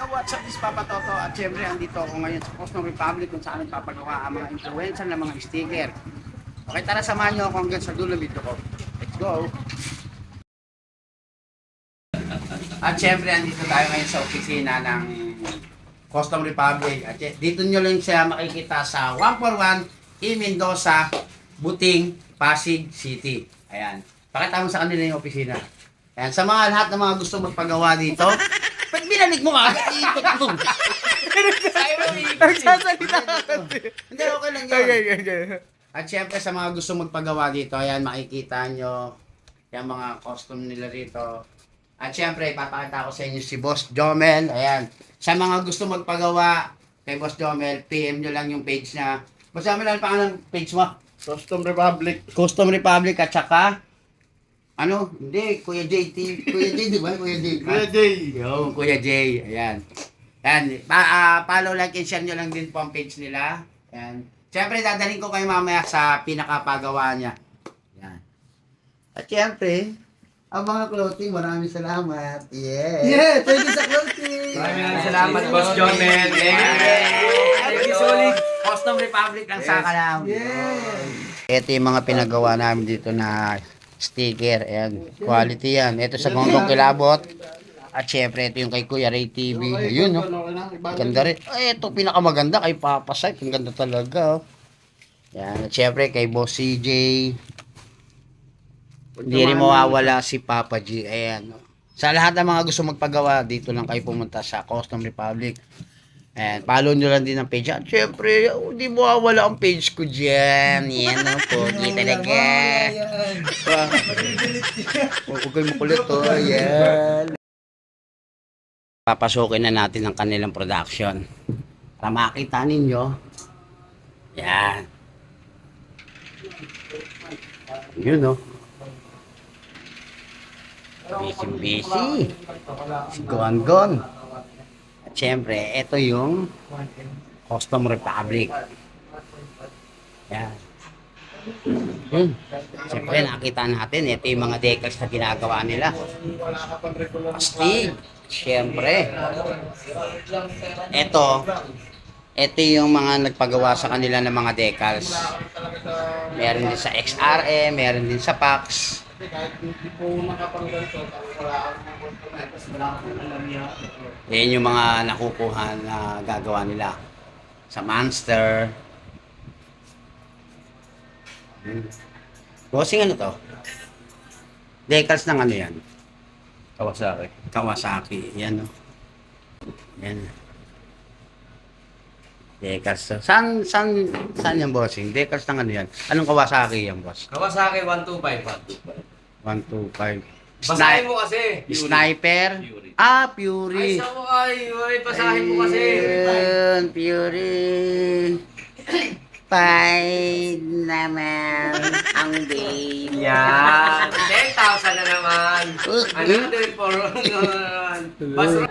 Yo, what's up, this is Papa Toto. At syempre, andito ako ngayon sa Cosmo Republic kung saan nagpapagawa ang mga influencer ng mga sticker. Okay, tara samahan nyo ako hanggang sa dulo video ko. Let's go! At syempre, andito tayo ngayon sa opisina ng Custom Republic. At dito nyo lang siya makikita sa 141 E. Mendoza, Buting, Pasig City. Ayan. Pakita mo sa kanila yung opisina. Ayan. Sa mga lahat ng mga gusto magpagawa dito, Ba't binalik mo ka? Ikot mo. Nagsasalita ka. Hindi, okay lang yun. Okay, okay, okay. At syempre sa mga gusto magpagawa dito, ayan makikita nyo yung mga costume nila rito. At syempre ipapakita ko sa inyo si Boss Jomel. Ayan. Sa mga gusto magpagawa kay Boss Jomel, PM nyo lang yung page na. Boss Jomel, ano pangalan ng page mo? Custom Republic. Custom Republic at saka ano? Hindi, Kuya J. T. Kuya J, di ba? Kuya J. Kuya Jay. Yo, Kuya Jay. Ayan. Yan. Pa, ah, follow, like, and share nyo lang din po ang page nila. Ayan. Siyempre, dadalhin ko kayo mamaya sa pinakapagawa niya. Yan. At siyempre, ang mga clothing, maraming salamat. Yeah. Yeah, thank you sa clothing. Maraming salamat, Boss John, man. Thank you. Thank you, Sulit. Custom Republic lang sa kalam. Yeah. Ito yung mga pinagawa namin dito na sticker. Ayan, quality yan. Ito sa Gondong Kilabot. At syempre, ito yung kay Kuya Ray TV. Ayun, no? Ganda rin. Ay, ito pinakamaganda kay Papa Sype. Ang ganda talaga, oh. Yan. At syempre, kay Boss CJ. Hindi rin mawawala si Papa G. Ayan. no? Sa lahat ng mga gusto magpagawa, dito lang kayo pumunta sa Custom Republic. And follow nyo lang din ang page. At syempre, oh, hindi mawawala ang page ko dyan. Yan, no? Pogi talaga. Huwag kayo makulit, oh. Yan. Papasukin na natin ang kanilang production. Para makita ninyo. Yan. Yun, no? Busy, busy. Si Gon Gon. At syempre, ito yung Custom Republic. Yan. Yun. Siyempre, nakita natin, ito yung mga decals na ginagawa nila. Astig. Siyempre. Ito, ito yung mga nagpagawa sa kanila ng mga decals. Meron din sa XRM, meron din sa PAX. Yan yung mga nakukuha na gagawa nila sa Monster. Hmm. Bossing ano to? Decals ng ano yan? Kawasaki. Kawasaki. Yan o. Yan. Decals to. Saan, saan, saan yung bossing? Decals ng ano yan? Anong Kawasaki yan, boss? Kawasaki 125. 125. Basahin mo kasi. Sniper. Fury. Ah, Ay, Fury. sa mo ay. Ay, basahin mo kasi. Ayun, Fury. Fine naman ang babe. Yan. 10,000 na naman. Uh, Another for... Basta